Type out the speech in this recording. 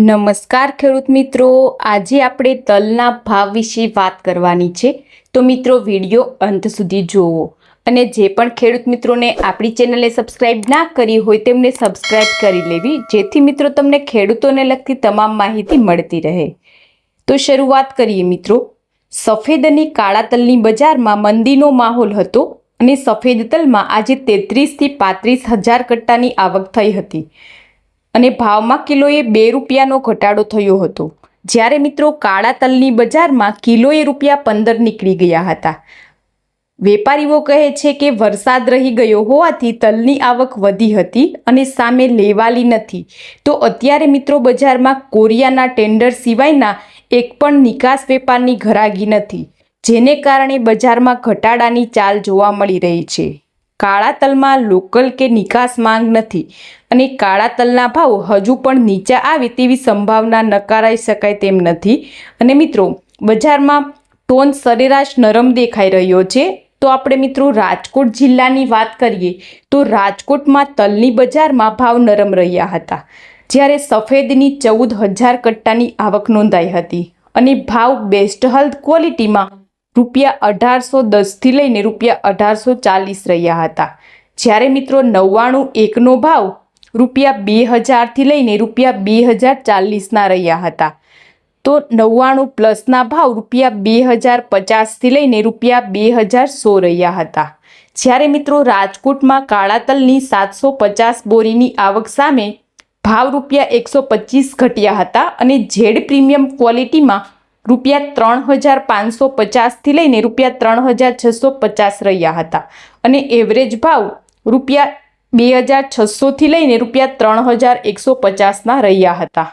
નમસ્કાર ખેડૂત મિત્રો. આજે આપણે તલના ભાવ વિશે વાત કરવાની છે. તો મિત્રો, વીડિયો અંત સુધી જોવો અને જે પણ ખેડૂત મિત્રોને આપણી ચેનલે સબસ્ક્રાઇબ ના કરી હોય તેમને સબસ્ક્રાઇબ કરી લેવી. જેથી મિત્રો તમને ખેડૂતોને લગતી તમામ માહિતી મળતી રહે. તો શરૂઆત કરીએ મિત્રો. સફેદ અને કાળા તલની બજારમાં મંદીનો માહોલ હતો અને સફેદ તલમાં આજે તેત્રીસથી પાંત્રીસ હજાર કટ્ટાની આવક થઈ હતી. અને ભાવમાં કિલોએ બે રૂપિયાનો ઘટાડો થયો હતો. જ્યારે મિત્રો કાળા તલની બજારમાં કિલોએ રૂપિયા પંદર નીકળી ગયા હતા. વેપારીઓ કહે છે કે વરસાદ રહી ગયો હોવાથી તલની આવક વધી હતી અને સામે લેવાલી નથી. તો અત્યારે મિત્રો બજારમાં કોરિયાના ટેન્ડર સિવાયના એક પણ નિકાસ વેપારની ઘરાગી નથી, જેને કારણે બજારમાં ઘટાડાની ચાલ જોવા મળી રહી છે. કાળા તલમાં લોકલ કે નિકાસ માંગ નથી અને કાળા તલના ભાવ હજુ પણ નીચા આવે તેવી સંભાવના નકારાઈ શકાય તેમ નથી. અને મિત્રો, બજારમાં ટોન સરેરાશ નરમ દેખાઈ રહ્યો છે. તો આપણે મિત્રો રાજકોટ જિલ્લાની વાત કરીએ, તો રાજકોટમાં તલની બજારમાં ભાવ નરમ રહ્યા હતા. જ્યારે સફેદની ચૌદ હજાર કટ્ટાની આવક નોંધાઈ હતી અને ભાવ બેસ્ટ હેલ્થ ક્વોલિટીમાં રૂપિયા અઢારસો દસથી લઈને રૂપિયા અઢારસો ચાલીસ રહ્યા હતા. જ્યારે મિત્રો નવ્વાણું એકનો ભાવ રૂપિયા બે હજારથી લઈને રૂપિયા બે હજાર ચાલીસના રહ્યા હતા. તો નવ્વાણું પ્લસના ભાવ રૂપિયા બે હજાર પચાસથી લઈને રૂપિયા બે હજાર સો રહ્યા હતા. જ્યારે મિત્રો રાજકોટમાં કાળા તલની સાતસો પચાસ બોરીની આવક સામે ભાવ રૂપિયા એકસો પચીસ ઘટ્યા હતા અને ઝેડ પ્રીમિયમ ક્વોલિટીમાં રૂપિયા ત્રણ હજાર પાંચસો પચાસથી લઈને રૂપિયા ત્રણ હજાર છસો પચાસ રહ્યા હતા. અને એવરેજ ભાવ રૂપિયા બે હજાર છસોથી લઈને રૂપિયા ત્રણ હજાર એકસો પચાસના રહ્યા હતા.